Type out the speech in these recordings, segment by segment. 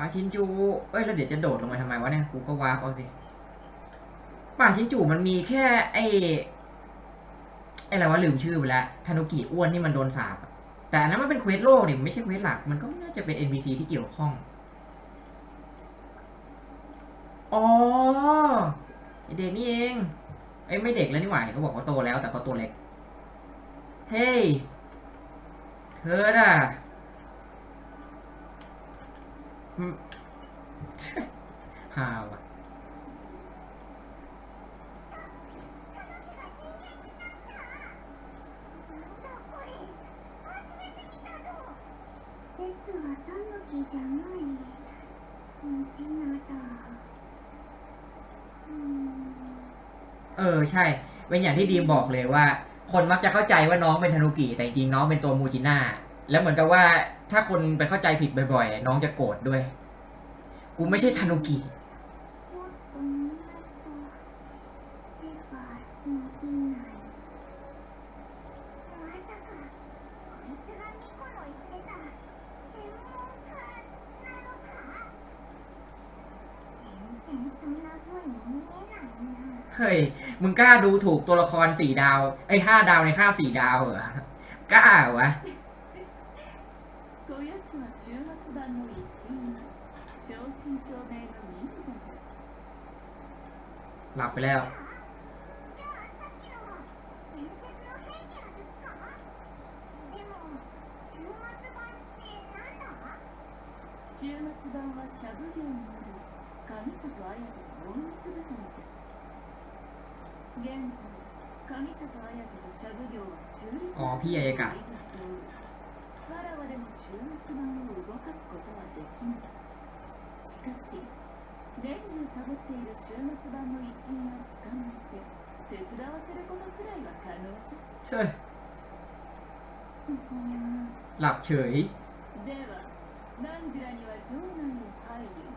ป่าชินจู เอ้ยแล้วเดี๋ยวจะโดดลงมาทำไมวะเนี่ย กูก็วาร์ปเอาสิ ป่าชินจูมันมีแค่ไอ้ไอ้อะไรวะลืมชื่อไปแล้วธนุกิอ้วนที่มันโดนสาปอะแต่อันนั้นมันเป็นเควสโลกนี่มันไม่ใช่เควสหลัก มันก็ไม่น่าจะเป็น NPC ที่เกี่ยวข้อง อ๋อไอเด็กนี่เองไอ้ไม่เด็กแล้วนี่หว่าเขาบอกว่าโตแล้วแต่เขาตัวเล็ก เฮ้ย เธอน่ะ ฮาวะเออใช่ เป็นอย่างที่ดีมบอกเลยว่า คนมักจะเข้าใจว่าน้องเป็นธนุกิแต่จริงน้องเป็นตัวมูจิน่าแล้วเหมือนกับว่า ถ้าคนไปเข้าใจผิดบ่อยๆ น้องจะโกรธด้วย กูไม่ใช่ธนุกิ もっとみんなと手が伸びないまさかこいつがミコの言ってた専門家なのか全然そんな風に見えないな เฮ้ย มึงกล้าดูถูกตัวละครสี่ดาวไอ้ยห้าดาวในข้าวสี่ดาวเหรอ กล้าเหรอวะ こ หลับไปแล้ว じゃあさっきのは伝説の変化ですかでも週末版ってなんだ週末版はシャブ業による上里綾人の隠密部隊じゃ現在上里綾人とシャブ業は中立あピアエか維持しておるわらわでも週末版を動かすことはできないしかし 年中サボっている週末版の一員を捕まえて手伝わせることくらいは可能じゃ เช่ย うーん หลับเฉย では汝らには城内へ入り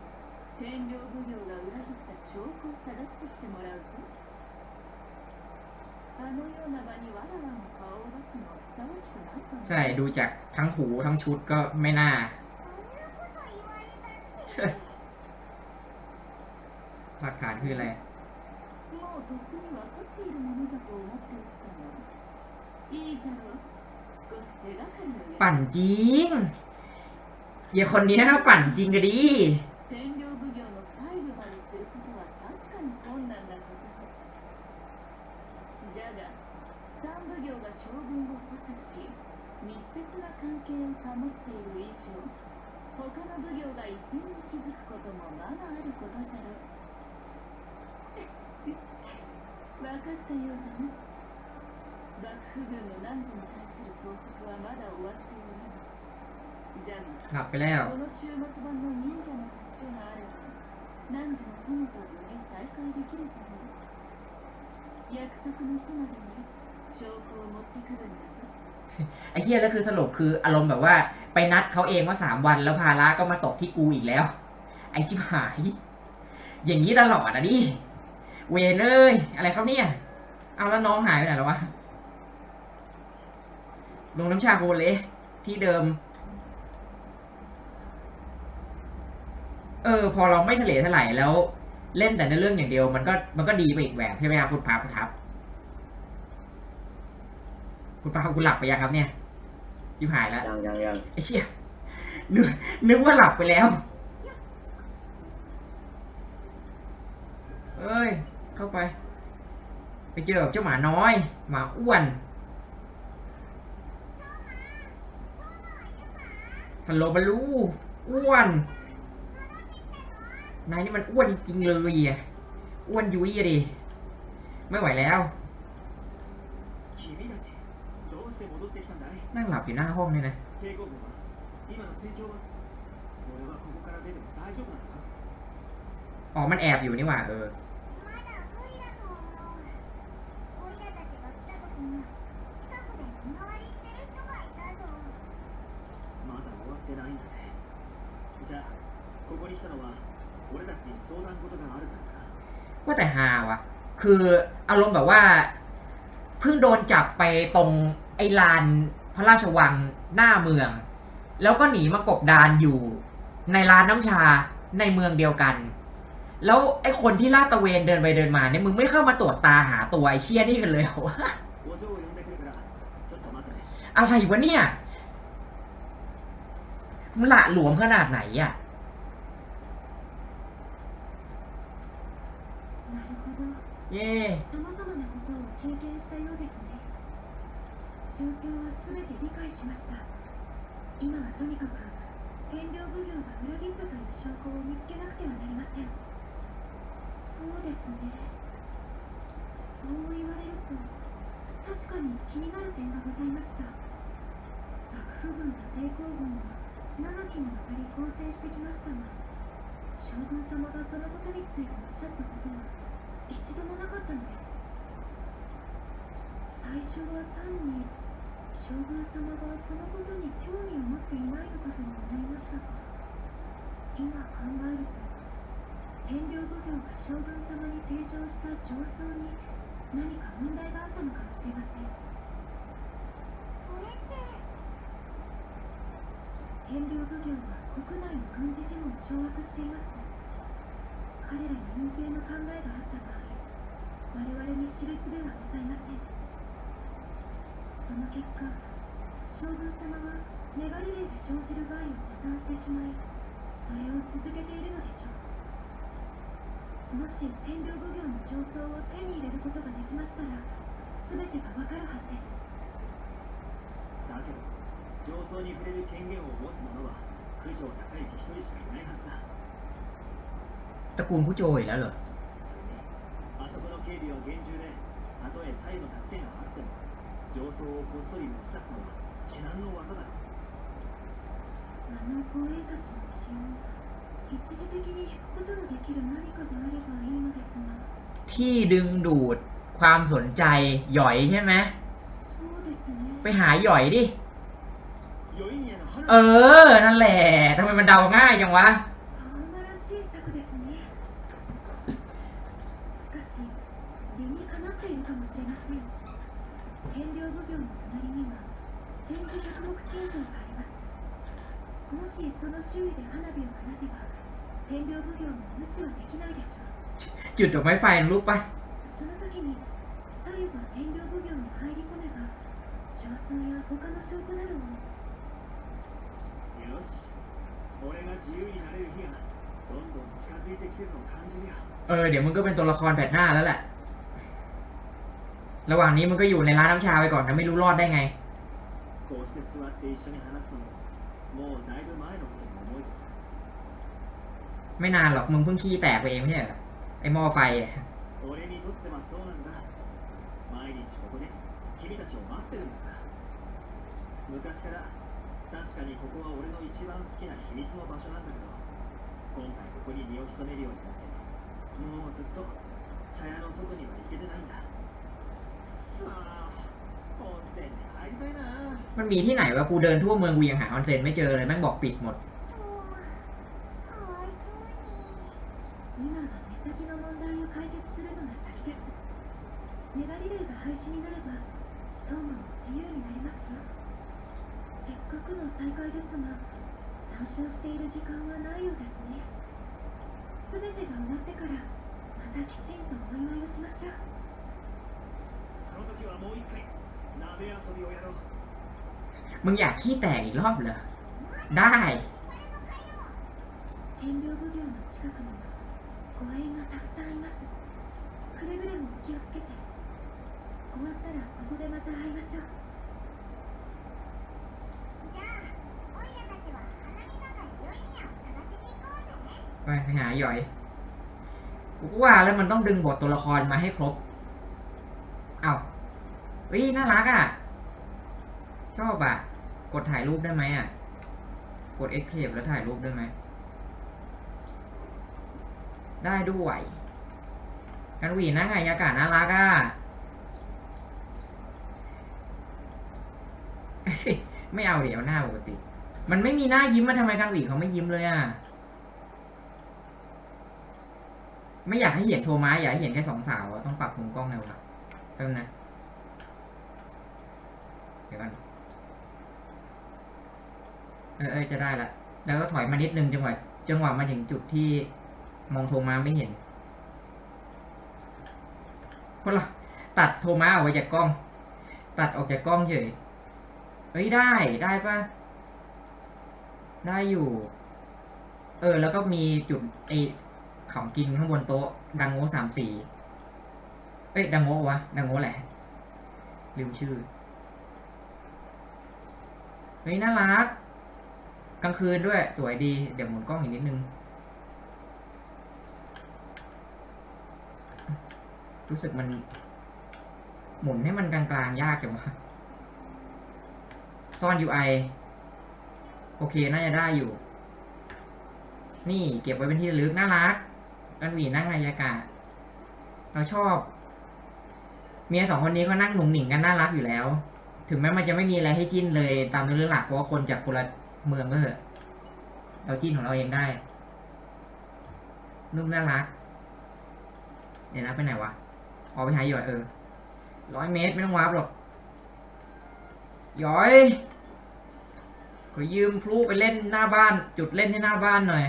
天領奉行が裏切った証拠を探してきてもらうとあのような場にわらわが顔を出すのはふさわしくないと思う ใช่ ดูจากทั้งหูทั้งชุดก็ไม่น่า そんなこと言われたって หลักฐานคืออะไร もうとっくに分かっているものじゃと思っておったがいいじゃろう少し手がかりをや ปั่นจริงอย่าคนนี้นะปั่นจริงก็ดี 天領奉行の細部まで知ることは確かに困難なことじゃじゃが三奉行が将軍を補佐し密接な関係を保っている以上他の奉行が異変に気づくこともままあることじゃろう 分かったようじゃな幕府軍の汝に対する捜索はまだ終わっておらぬじゃが หลับไปแล้ว この週末版の忍者の助けがあれば汝の友と無事再会できるじゃろう約束の日までに証拠を持ってくるんじゃぞ ไอ้เฮียแล้วคือสรุปคืออารมณ์แบบว่าไปนัดเขาเองว่าสามวันแล้วภาระก็มาตกที่กูอีกแล้ว ไอ้ชิบหาย อย่างนี้ตลอดอะดิ เวนเอ้ยอะไรครับเนี่ย เอาแล้วน้องหายไปไหนแล้ววะ ลงน้ำชาโคเละที่เดิม เออ พอเราไม่ทะเลทลายแล้ว เล่นแต่ในเรื่องอย่างเดียว มันก็มันก็ดีไปอีกแบบใช่ไหมครับคุณพับครับ คุณพับคุณหลับไปยังครับเนี่ยยิบหายแล้วยังยังยังไอ้เชี่ยนึกนึกว่าหลับไปแล้วเอ้ย ข้าไป ไปเจอเจ้าหมาน้อย หมาอ้วนฮัลโหลบลูอ้วนนายนี่มันอ้วนจริงเลยอะอ้วนยุ้ยดิไม่ไหวแล้ว นั่งหลับอยู่หน้าห้องนี่นะอ๋อมันแอบอยู่นี่หว่าเออ まだ終わってないんだねじゃあここに来たのは俺たちに相談事があるからだな ว่าแต่ฮาวะคืออารมณ์แบบว่า เพิ่งโดนจับไปตรงไอ้ลานพระราชวังหน้าเมือง แล้วก็หนีมากบดานอยู่ ในร้านน้ำชาในเมืองเดียวกัน แล้วไอ้คนที่ลาดตระเวนเดินไปเดินมาเนี่ยมึงไม่เข้ามาตรวจตาหาตัวไอ้เชี่ยนี่กันเลยเหรอ อะไรวะเนี่ยมึงละหลวมขนาดไหนอะ なるほど เย่ さまざまなことを経験したようですね状況は全て理解しました今はとにかく天領奉行が裏切ったという証拠を見つけなくてはなりませんそうですねそう言われると 確かに気になる点がございました。幕府軍と抵抗軍は長きにわたり交戦してきましたが将軍様がそのことについておっしゃったことは一度もなかったのです。最初は単に将軍様がそのことに興味を持っていないのかとも思いましたが今考えると天領奉行が将軍様に提唱した上奏に何か問題があったのかもしれません。それって天領奉行は国内の軍事事務を掌握しています彼らに隠蔽の考えがあった場合我々に知る術はございません。その結果将軍様はメガリレーで生じる害を破産してしまいそれを続けているのでしょう。もし天領奉行の上奏を手に入れることができましたら全てがわかるはずですだけど上層に触れる権限を持つ者は九条高之一人しかいないはずだ ตระกูลผู้โจอีกแล้วเหรอ それにあそこの警備は厳重でたとえサイの助けがあっても上層をこっそり持ち出すのは至難の技だあの護衛たちの気を ที่ดึงดูดความสนใจหย่อยใช่ไหมไปหาหย่อยดิ เออ นั่นแหละทำไมมันเดาง่ายจังวะ จุดดอกไม้ไฟรูปปั้นเออ เดี๋ยวมึงก็เป็นตัวละครแบดหน้าแล้วแหละ ระหว่างนี้มันก็อยู่ในร้านน้ำชาไปก่อนนะไม่รู้รอดได้ไงไม่นานหรอกมึงเพิ่งขี้แตกไปเองไม่ใช่เหรอ ไอหม้อไฟอะ 俺にとってはそうなんだ毎日ここで君たちを待ってるんだ昔から確かにここは俺の一番好きな秘密の場所なんだけど今回ここに身を潜めるようになってもうずっと茶屋の外には行けてないんださあ温泉に入りたいな มันมีที่ไหนวะกูเดินทั่วเมืองกูยังหาออนเซ็นไม่เจอเลยแม่งบอกปิดหมด 自由になりますよせっかくの再会ですが談笑している時間はないようですね全てが終わってからまたきちんとお祝いをしましょうその時はもう一回鍋遊びをやろう มึงอยากขี้แตกอีกรอบเหรอ ได้ 天領奉行の近くには護衛がたくさんいますくれぐれもお気をつけて終わったらここでまた会いましょう ไปหาหย่อยกูว่าแล้วมันต้องดึงบทตัวละครมาให้ครบ เอ้าเฮ้ยน่ารักอะ ชอบอะ กดถ่ายรูปได้ไหมอะ กด escape แล้วถ่ายรูปได้ไหม ได้ด้วยกันวีนะไงอากาศน่ารักอะ ไม่เอาเดี๋ยวหน้าปกติ มันไม่มีหน้ายิ้มมาทำไมกันวีเขาไม่ยิ้มเลยอะ ไม่อยากให้เห็นโทมัสอยากให้เห็นแค่สองสาวต้องปรับมุมกล้องไงวะแป๊บนึงนะเดี๋ยวกันเออเออจะได้ละแล้วก็ถอยมานิดนึงจังหวะจังหวะมาถึงจุดที่มองโทมาไม่เห็นคนละตัดโทมาออกไปจากกล้อง ตัดออกจากกล้องเฉยเฮ้ยได้ได้ปะได้อยู่ เออ แล้วก็มีจุดไอ ของกินข้างบนโต๊ะ ดังโง่สามสี่เอ้ยดังโง่วะดังโง่แหละลืมชื่อเฮ้ยน่ารัก กลางคืนด้วยสวยดี เดี๋ยวหมุนกล้องอีกนิดนึง รู้สึกมัน หมุนให้มันกลางๆ ยากจังวะซ่อน UI โอเค น่าจะได้อยู่ นี่เก็บไว้เป็นที่ระลึก น่ารัก กันหวีนั่งบรรยากาศเราชอบ เมียสองคนนี้ก็นั่งหนุ่งหนิงกันน่ารักอยู่แล้ว ถึงแม้มันจะไม่มีอะไรให้จิ้นเลย ตามเรื่องหลักเพราะว่าคนจากคนละเมืองก็เถอะ เราจิ้นของเราเองได้นุ่มน่ารักเดี๋ยวนะไปไหนวะออกไปหาหยอยเออร้อยเมตรไม่ต้องวาร์ปหรอกหยอยขอยืมพลุไปเล่นหน้าบ้าน จุดเล่นให้หน้าบ้านหน่อย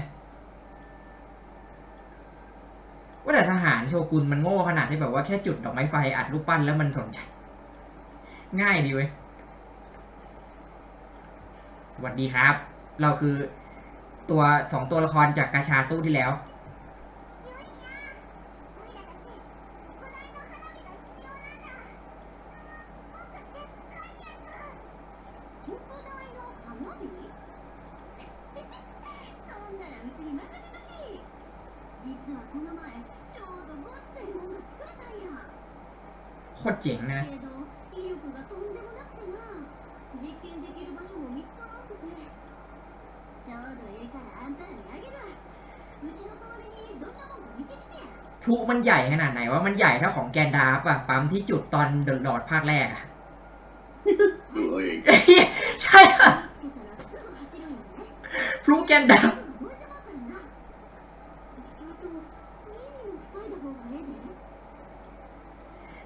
ว่าแต่ทหารโชกุนมันโง่ขนาดที่แบบว่าแค่จุดดอกไม้ไฟอัดรูปปั้นแล้วมันสนใจ ง่ายดีเว้ยสวัสดีครับ เราคือตัวสองตัวละครจากกาชาตู้ที่แล้ว แกนดาร์ฟอะปั๊มที่จุดตอนเดอะหลอดภาคแรกอะใช่ค่ะพลุแกนดาร์ฟ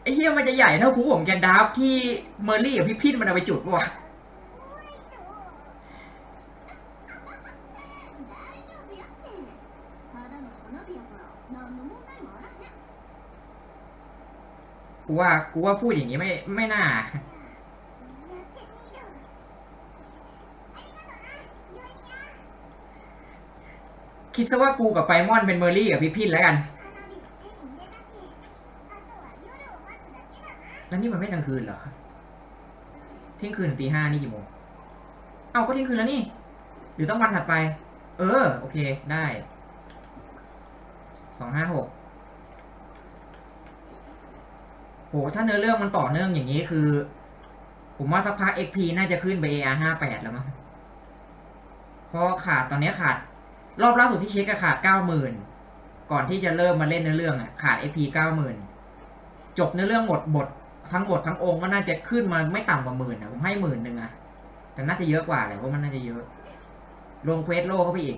ไอ้เฮียมันจะใหญ่เท่าคุกของแกนดาร์ฟที่เมอร์รี่กับพี่พินมันเอาไปจุดปะวะ กูว่ากูว่าพูดอย่างนี้ไม่ไม่น่า คิดซะว่ากูกับไพมอนเป็นเมอร์รี่กับพี่พินแล้วกัน แล้วนี่มันไม่กลางคืนเหรอเที่ยงคืนถึงตีห้านี่กี่โมง เอ้าก็เที่ยงคืนแล้วนี่ หรือต้องวันถัดไป เออ โอเค ได้ สองห้าหกโห ถ้าเนื้อเรื่องมันต่อเนื่องอย่างนี้คือ ผมว่าสักพัก XP น่าจะขึ้นไป AR ห้าแปดแล้วมั้งเพราะขาดตอนนี้ขาด รอบล่าสุดที่เช็คก็ขาดเก้าหมื่นก่อนที่จะเริ่มมาเล่นเนื้อเรื่องอะขาด XP เก้าหมื่นจบเนื้อเรื่องหมดบททั้งบททั้งองค์ก็น่าจะขึ้นมาไม่ต่ำกว่าหมื่นนะผมให้หมื่นหนึ่งอะแต่น่าจะเยอะกว่าแหละเพราะมันน่าจะเยอะลงเควสโลเข้าไปอีก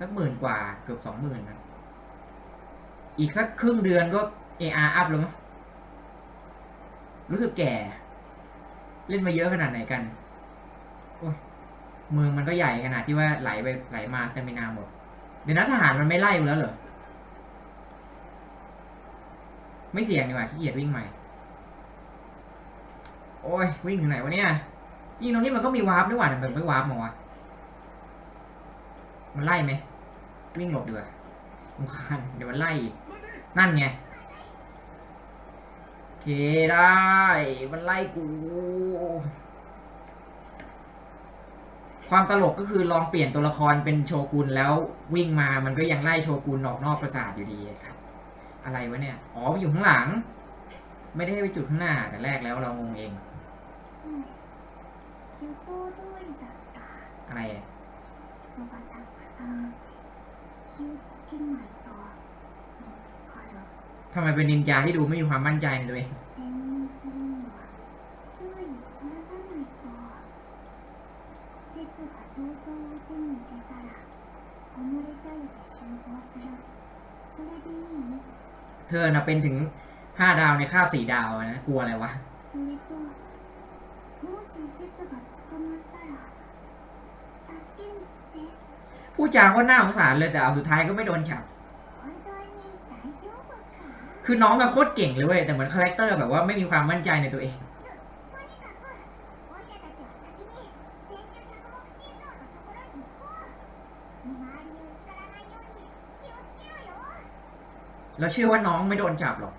สักหมื่นกว่าเกือบสองหมื่นนะอีกสักครึ่งเดือนก็ AR อัพแล้วมั้ง รู้สึกแก่ เล่นมาเยอะขนาดไหนกันโอ้ยเมืองมันก็ใหญ่ขนาดที่ว่าไหลไปไหลมาสเตมินาหมด เดี๋ยวนะทหารมันไม่ไล่กูแล้วเหรอ ไม่เสี่ยงดีกว่าขี้เกียจวิ่งใหม่ โอ้ยวิ่งถึงไหนวะเนี่ยจริงตรงนี้มันก็มีวาร์ปด้วยว่ะแต่มันไม่วาร์ปมาวะมันไล่ไหมวิ่งหลบดีกว่าสำคัญเดี๋ยวมันไล่นั่นไง เคได้ มันไล่กู ความตลกก็คือลองเปลี่ยนตัวละครเป็นโชกุนแล้ววิ่งมามันก็ยังไล่โชกุนออกนอกปราสาทอยู่ดีไอ้สัสอะไรวะเนี่ย อ๋อมันอยู่ข้างหลัง ไม่ได้ให้ไปจุดข้างหน้า แต่แรกแล้วเรางงเอง 予想通りだった อะไรอะ 人がたくさん気をつけないと見つかる ทำไมเป็นนินจาที่ดูไม่มีความมั่นใจในตัวเอง 潜入するには注意をそらさないと節が上層を手に入れたら木漏れ茶屋で集合するそれでいい เธอน่ะเป็นถึงห้าดาวในค่าบสี่ดาวนะ กลัวอะไรวะ それともし節が捕まったら助けに来て ผู้จาก็น่าสงสารเลยแต่เอาสุดท้ายก็ไม่โดนจับ 本当に大丈夫か คือน้องอะโคตรเก่งเลยเว้ยแต่เหมือนคาแรคเตอร์แบบว่าไม่มีความมั่นใจในตัวเอง แล้วเชื่อว่าน้องไม่โดนจับหรอก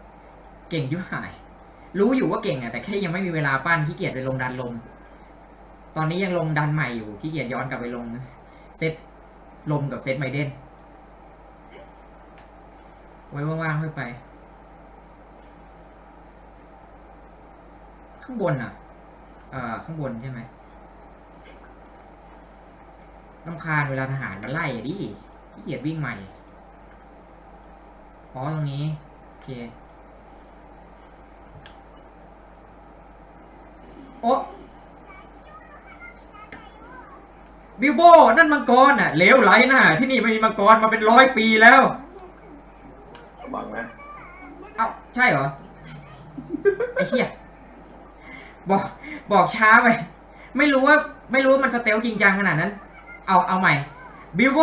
เก่งยิ่หาย รู้อยู่ว่าเก่งอะแต่แค่ยังไม่มีเวลาปั้นขี้เกียจไปลงดันลม ตอนนี้ยังลงดันใหม่อยู่ขี้เกียจย้อนกลับไปลงเซตลมกับเซตไมเดนไว้ว่างๆค่อยไป ข้างบนอะเอ่อข้างบนใช่ไหมลำคาญเวลาทหารมันไล่อะดิขี้เกียจวิ่งใหม่ อ๋อตรงนี้ โอเค โอ้บิวโบนั่นมังกรอะเหลวไหลน่ะ ที่นี่ไม่มีมังกรมาเป็นร้อยปีแล้วบังนะเอ้าใช่เหรอ ไอ้เชี่ย บอกบอกช้าไป ไม่รู้ว่าไม่รู้ว่ามันสเตลจริงจังขนาดนั้น เอาเอาใหม่ บิวโบ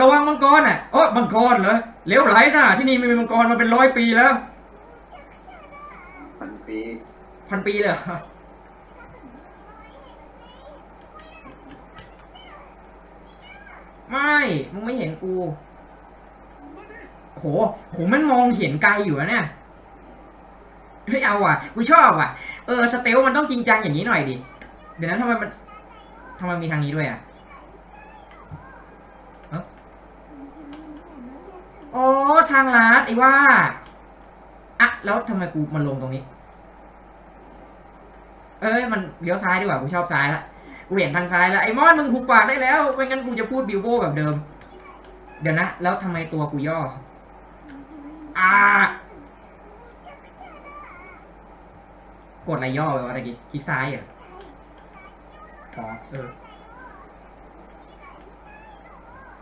ระวังมังกรอะโอ้มังกรเหรอเหลวไหลน่ะที่นี่ไม่มีมังกรมาเป็นร้อยปีแล้ว พันปีพันปีเลยเหรอไม่ มึงไม่เห็นกู โห โห มันมองเห็นไกลอยู่นะเนี่ย เฮ้ยเอาอะกูชอบอะ เออสเตลมันต้องจริงจังอย่างนี้หน่อยดิ เดี๋ยวนั้นทำไมมันทำไมมีทางนี้ด้วยอะอ้าอ๋อทางลัดไอ้ว่าอะแล้วทำไมกูมันลงตรงนี้ เอ้ยมันเลี้ยวซ้ายดีกว่ากูชอบซ้ายละกูเห็นทางซ้ายแล้วไอ้มอนมึงหุบปากได้แล้วไม่งั้นกูจะพูดบิวโบแบบเดิม เดี๋ยวนะ แล้วทำไมตัวกูย่ออ่า กดอะไรย่อไปวะตะกี้คลิกซ้ายเหรออ๋อเออ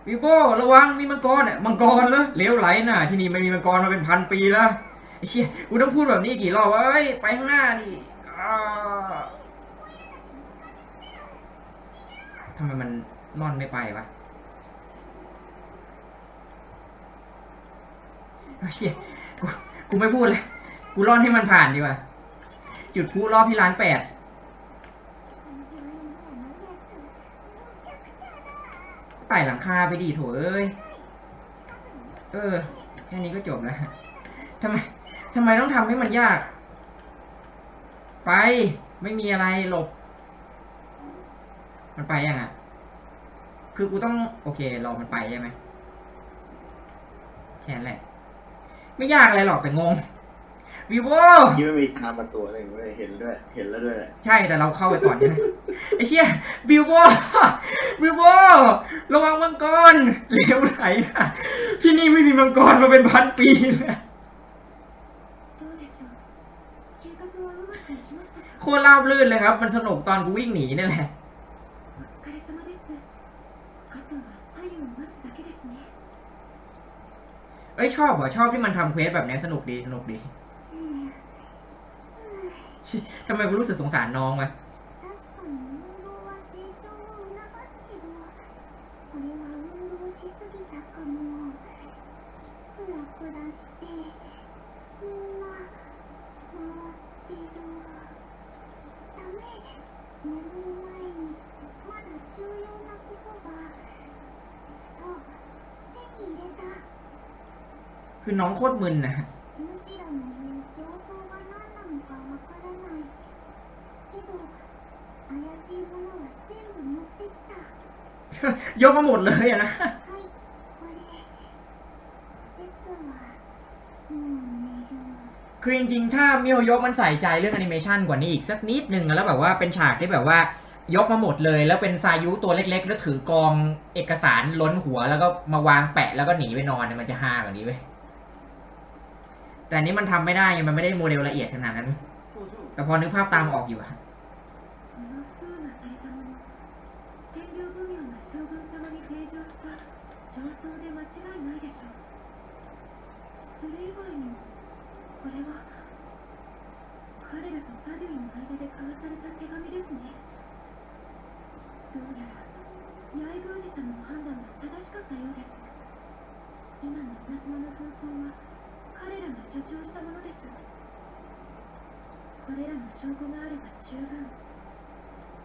บิโบระวังมีมังกรอะมังกรเหรอเลี้ยวไหลน่ะ ที่นี่ไม่มีมังกรมาเป็นพันปีแล้วไอ้เชี่ยกูต้องพูดแบบนี้กี่รอบวะเอ้ยไปข้างหน้าดิอ่ทำไมมันล่อนไม่ไปวะไอ้เชี่ยกูกูไม่พูดเลยกูล่อนให้มันผ่านดีกว่า จุดพลุรอบที่ร้านแปดไต่หลังคาไปดีโถเอ้ย เออ แค่นี้ก็จบแล้วทำไมทำไมต้องทำให้มันยาก ไป ไม่มีอะไรหลบ มันไปยังอะ คือกูต้องโอเค รอมันไปใช่ไหมแค่นั้นแหละ ไม่ยากอะไรหรอกแต่งง วีโวยิ่งไม่มีตามประตูหนึ่งเลยเห็นด้วย เห็นแล้วด้วยใช่แต่เราเข้าไปก่อนใช่ไหมไอ้เชี่ยวีโววีโวระวังมังกรเลี้ยวไหลที่นี่ไม่มีมังกรมาเป็นพันปีแล้วโคตรราบลื่นเลยครับ มันสนุกตอนกูวิ่งหนีนี่แหละเอ้ยชอบเหรอชอบที่มันทำเควสแบบนี้สนุกดีสนุกดี ทำไมกูรู้สึกสงสารน้องวะ 確かに運動は成長を促すけどこれは運動しすぎたかもクラクラしてみんな回ってるダメ眠る前にまだ重要なことがそう手に入れた คือน้องโคตรมึนนะ ยกมาหมดเลยอะนะ はいこれ説はもう寝る คือจริงๆ ถ้ามิโอยกมันใส่ใจเรื่องแอนิเมชันกว่านี้อีกสักนิดนึงอะแล้วแบบว่าเป็นฉากที่แบบว่า ยกมาหมดเลย แล้วเป็นซายุตัวเล็กๆ แล้วถือกองเอกสารล้นหัว แล้วก็มาวางแปะแล้วก็หนีไปนอนเนี่ยมันจะฮากว่านี้เว้ย แต่อันนี้มันทำไม่ได้ไงมันไม่ได้โมเดลละเอียดขนาดนั้น 工場 แต่พอนึกภาพตามออกอยู่อะ これらの証拠があれば十分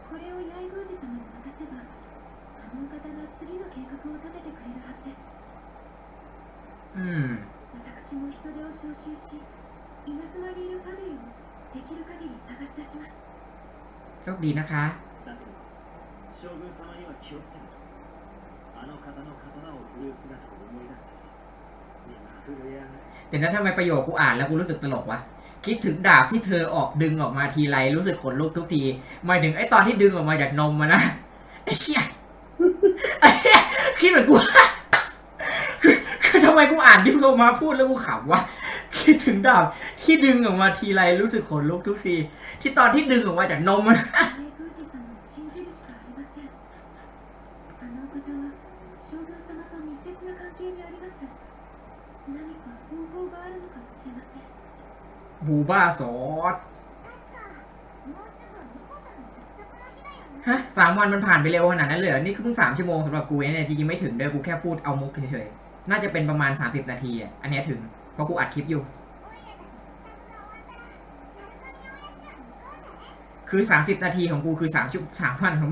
これを八重宮司様に渡せばあのお方が次の計画を立ててくれるはずです อืม 私も人手を招集し稲妻にいるパデュをできる限り探し出します โชคดีนะคะ だけど将軍様には気をつけろあの方の刀を振るう姿を思い出すと身が震え上がる เดี๋ยวนะทำไมประโยคกูอ่านแล้วกูรู้สึกตลกวะคิดถึงดาบที่เธอออกดึงออกมาทีไรรู้สึกขนลุกทุกทีหมายถึงไอ้ตอนที่ดึงออกมาจากนมมานะไอ้เชี่ยไอ้เหี้ยคิดเหมือนกูคือคือทำไมกูอ่านดิพโลมาพูดแล้วกูขำวะคิดถึงดาบที่ดึงออกมาทีไรรู้สึกขนลุกทุกที ที่ตอนที่ดึงออกมาจากนมมัน บูบ้าซอสฮะสามวันมันผ่านไปเร็วขนาดนั้นเลยนี่คือเพิ่งสามชั่วโมงสำหรับกูเนี่ยจริงๆไม่ถึงด้วยกูแค่พูดเอามุกเฉยๆ น่าจะเป็นประมาณ 30 นาทีอะ อันนี้ถึง เพราะกูอัดคลิปอยู่ คือ 30 นาทีของกูคือ3ชั่วสามวันของ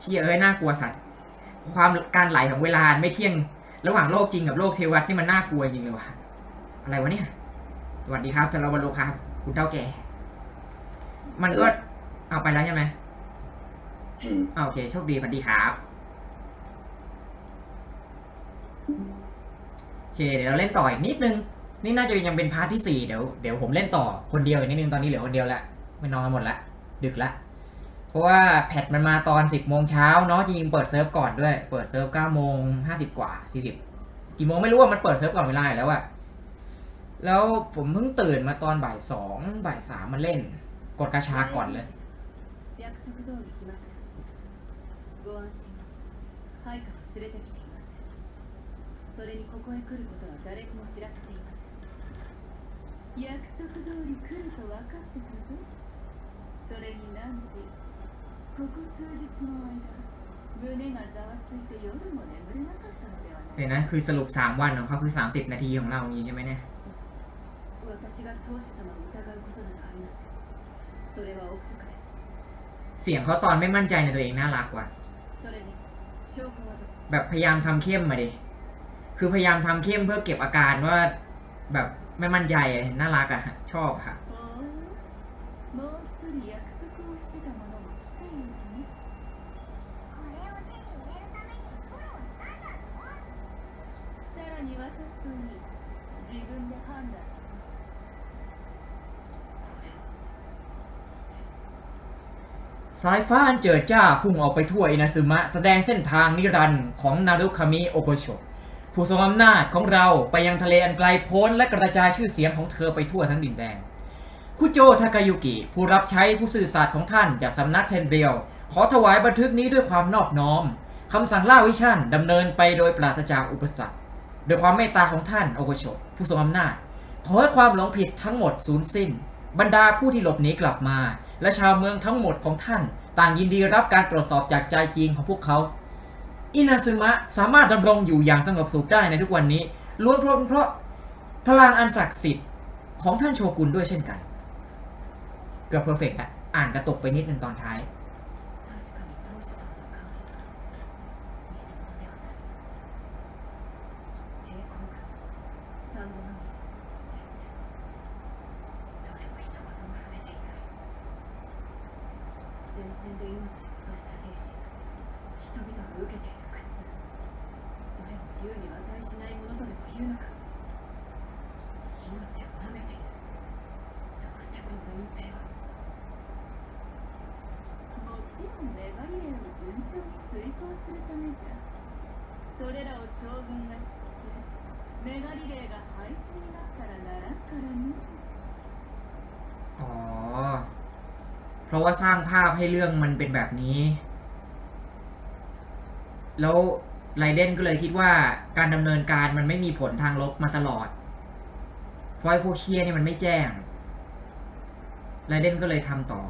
เชี่ยเอ้ยน่ากลัวสัตว์ ความการไหลของเวลาไม่เที่ยง ระหว่างโลกจริงกับโลกเทวทัตนี่มันน่ากลัวจริงเลยว่ะ อะไรวะเนี่ย วัสดีครับจารวันโลครับ คุณเท่าแก่ มันก็เอาไปแล้วใช่ไหมอืมอ่าโอเคโชคดีสวัสดีครับโอเคเดี๋ยวเราเล่นต่ออีกนิดนึง นี่น่าจะยังเป็นพาร์ทที่สี่เดี๋ยวเดี๋ยวผมเล่นต่อคนเดียวอีกนิดนึงตอนนี้เหลือคนเดียวละไม่นอนกันหมดละดึกละเพราะว่าแพทมันมาตอนสิบโมงเช้าเนาะจริงๆเปิดเซิร์ฟก่อนด้วย เปิดเซิร์ฟเก้าโมงห้าสิบกว่าสี่สิบกี่โมงไม่รู้ว่ามันเปิดเซิร์ฟก่อนเวลาอยู่แล้วอะ แล้วผมเพิ่งตื่นมาตอนบ่ายสองบ่ายสามมาเล่น กดกระชาก่อนเลย 約束通り来ましたご安心を配下は連れてきていませんそれにここへ来ることは誰にも知らせていません約束通り来ると分かってたぞそれに何時ここ数日の間胸がざわついて夜も眠れなかったのではない เดี๋ยวนะคือสรุป 3 วันของเขาคือ 30 นาทีของเรานี้ใช่ไหมเนี่ย 私が当主様を疑うことなどありませんそれは憶測です เสียงเขาตอนไม่มั่นใจในตัวเองน่ารักว่ะ それに証拠はどこ แบบพยายามทำเข้มมาดิ คือพยายามทำเข้มเพื่อเก็บอาการว่า แบบไม่มั่นใจอะน่ารักอะชอบค่ะ おーもう一人約束をしてた者も来たようじゃねさらに渡すといい自分で判断 สายฟ้าอันเจิดจ้าพุ่งออกไปทั่วอินาซึมะ แสดงเส้นทางนิรันดร์ของนารุคามิโอโกโชผู้ทรงอำนาจของเราไปยังทะเลอันไกลโพ้นและกระจายชื่อเสียงของเธอไปทั่วทั้งดินแดน คุโจทากายุกิ ผู้รับใช้ผู้สื่อสารของท่านจากสำนักเทนเบลขอถวายบันทึกนี้ด้วยความนอบน้อมคำสั่งล่าวิชั่นดำเนินไปโดยปราศจากอุปสรรคโดยความเมตตาของท่านโอโกโชผู้ทรงอำนาจขอให้ความหลงผิดทั้งหมดสูญสิ้น บรรดาผู้ที่หลบหนีกลับมา และชาวเมืองทั้งหมดของท่าน ต่างยินดีรับการตรวจสอบจากใจจริงของพวกเขา อินาซึมะสามารถดำรงอยู่อย่างสงบสุขได้ในทุกวันนี้ล้วนเพราะเพราะพลังอันศักดิ์สิทธิ์ของท่านโชกุนด้วยเช่นกัน เกือบเพอร์เฟกต์อะอ่านกระตกไปนิดนึงตอนท้าย ให้เรื่องมันเป็นแบบนี้ แล้วไรเล่นก็เลยคิดว่าการดำเนินการมันไม่มีผลทางลบมาตลอด เพราะไอ้พวกเชียร์นี่มันไม่แจ้งไรเล่นก็เลยทำต่อ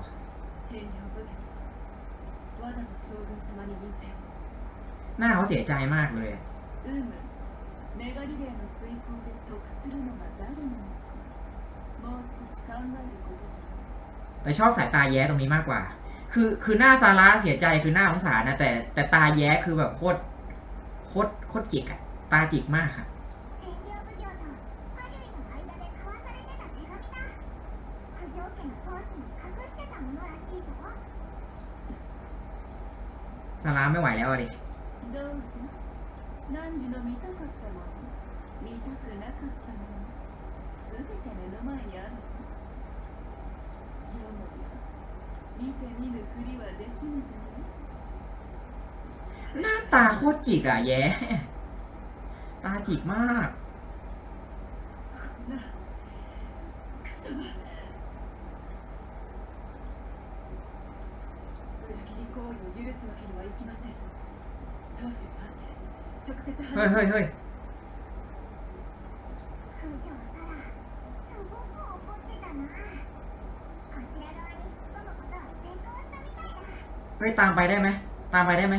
หน้าเขาเสียใจมากเลยแต่ชอบสายตาแย้ตรงนี้มากกว่า คือคือหน้าซาร่าเสียใจคือหน้าสงสารนะแต่แต่ตาแย้คือแบบโคตรโคตรโคตรจิกอะตาจิกมากค่ะ 天領奉行とパリュイの間で交わされてた手紙だ九条家の当主に隠してたものらしいぞ ซาร่าไม่ไหวแล้วอะดิ どうじゃ汝の見たか หน้าตาโคตรจิกอะ แย่ ตาจิกมาก เฮ้ยเฮ้ยเฮ้ย เฮ้ยตามไปได้ไหมตามไปได้ไหม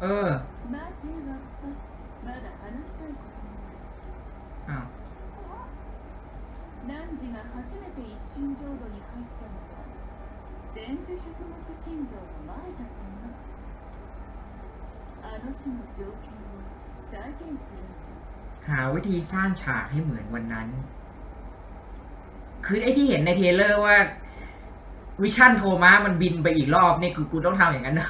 เอออ้าหาวิธีสร้างฉากให้เหมือนวันนั้น คือไอ้ที่เห็นในเทเลอร์ว่า วิชั่นโทมามันบินไปอีกรอบนี่คือกูต้องทำอย่างนั้นนะ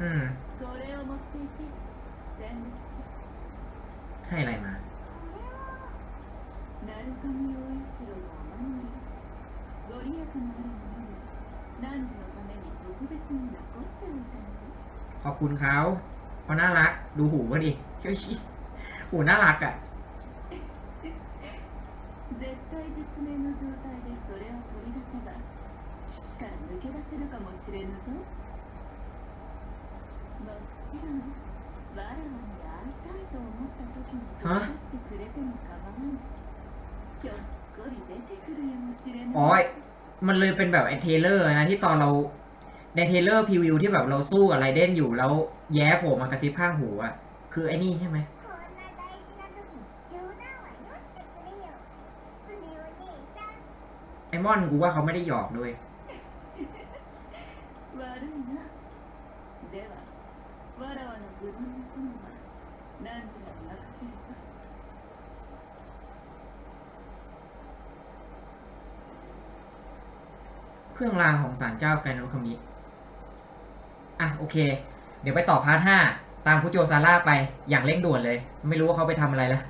อืมให้อะไร ขอบคุณเขาเพราะน่ารัก ดูหูก็ดิเขี้ยวชิหูน่ารักอะอ๋อมันเลยเป็นแบบไอเทเลอร์นะที่ตอนเรา ในเทรลเลอร์พรีวิวที่แบบเราสู้กับไรเดนอยู่แล้วแย้โผล่มากระซิบข้างหูอ่ะ คือไอ้นี่ใช่ไหม こんな大事な時に冗談はよしてくれよ狐お姉さん ไอมอนกูว่าเขาไม่ได้หยอกด้วย 悪いなではわらわの部分の友は何時らに任せるか เครื่องรางของศาลเจ้าแกรนโอคามิ อะโอเค เดี๋ยวไปต่อพาร์ทห้าตามคุโจซาร่าไปอย่างเร่งด่วนเลย ไม่รู้ว่าเขาไปทำอะไรแล้ว